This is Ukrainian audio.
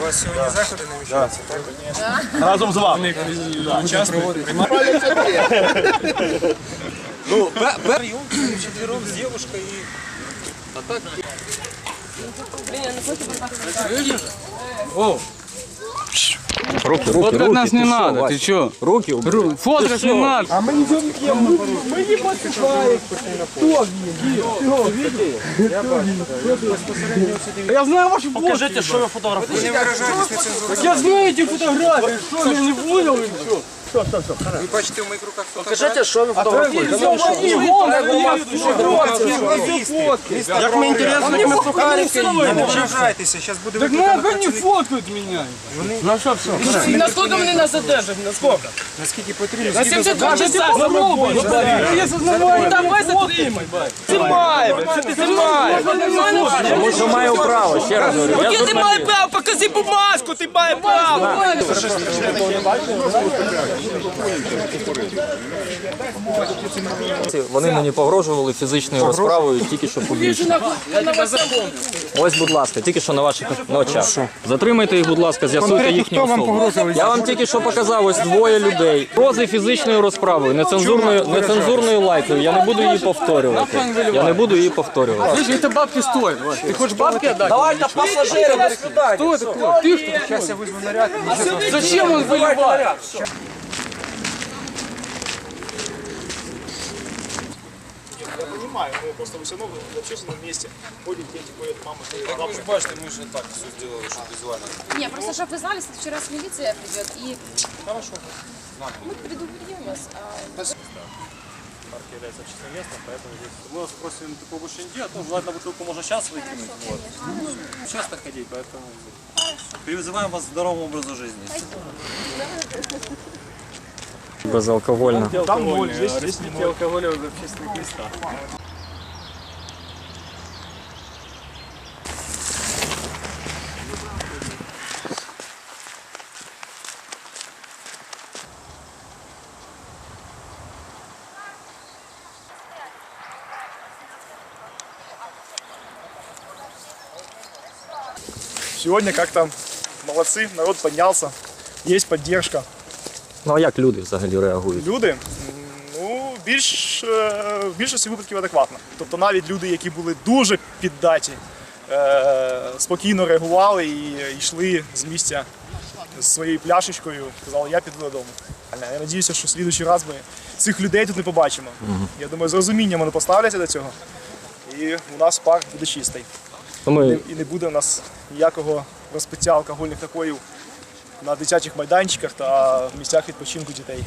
У вас сьогодні заходи намічаються, так? Разом з вами. Ну, прием четвером с девушкой и... Руки, руки, Фоткать руки. нас не ты шо, надо, Вась? ты чё? Руки убери. Фоткать не надо. Я знаю ваши фотки. Покажите, що ви фотографуєте. Не виражайтесь нецензурно. Я знаю эти фотографии. Что, я не понял или что? Ви бачите в моїх руках Покажите, що ви фотографуєте. Як мені інтересно, як ми сухарики Не виражайтеся, зараз буде Так викликано ну они працівник. фоткают меня. Ну что, все? И насколько мне нас задержат? Насколько? Наскільки потрібно, На згідно 72 закону. часа. Я сознаваю. Давай затримай. Знімай, що ти знімаєш? Тому що маю право, ще раз говорю. Яке ти маєш право? Покажи бумажку, ти маєш право. Вони мені погрожували фізичною розправою тільки що публічно. Ось, будь ласка, тільки що на ваших на очах. Затримайте їх, будь ласка, з'ясуйте їхню особу. Я вам тільки що показав ось двоє людей. Прози фізичною розправою, нецензурною, нецензурною лайкою. Я не буду її повторювати. Я не буду її повторювати. Слышь, это бабки стоит. Вась. Ты хочешь бабки отдать? Давай-то пасажирам сюди. Кто такой? Ты что? Зараз я визву наряд. Зачем он воевать? Понимаю, но просто вы все равно в общественном месте ходите, дети ходят, мама ходит, папа. Не, просто чтобы вы знали, что вчера с милиция придет и... Хорошо. Мы предупредим вас. а Парк является общественным местом, поэтому здесь мы вас просим такого больше не делать. Ну, желательно бутылку можно сейчас выкинуть. Вот. Часто ходить, поэтому призываем вас к здоровому образу жизни. Безалкогольно. Там ноль, здесь, здесь не алкоголя в общественных местах. Сегодня как-то молодцы, народ поднялся, есть поддержка. Ну а як люди взагалі реагують? Люди, ну, більш, е, в більшості випадків адекватно. Тобто навіть люди, які були дуже піддаті, е, спокійно реагували і йшли з місця з своєю пляшечкою, казали, я піду додому. Я сподіваюся, що в слідуючий раз ми цих людей тут не побачимо. Я думаю, з розумінням вони поставляться до цього. І у нас парк буде чистий. Ну, Ми І не буде у нас ніякого розпиття алкогольних напоїв на дитячих майданчиках та в місцях відпочинку дітей.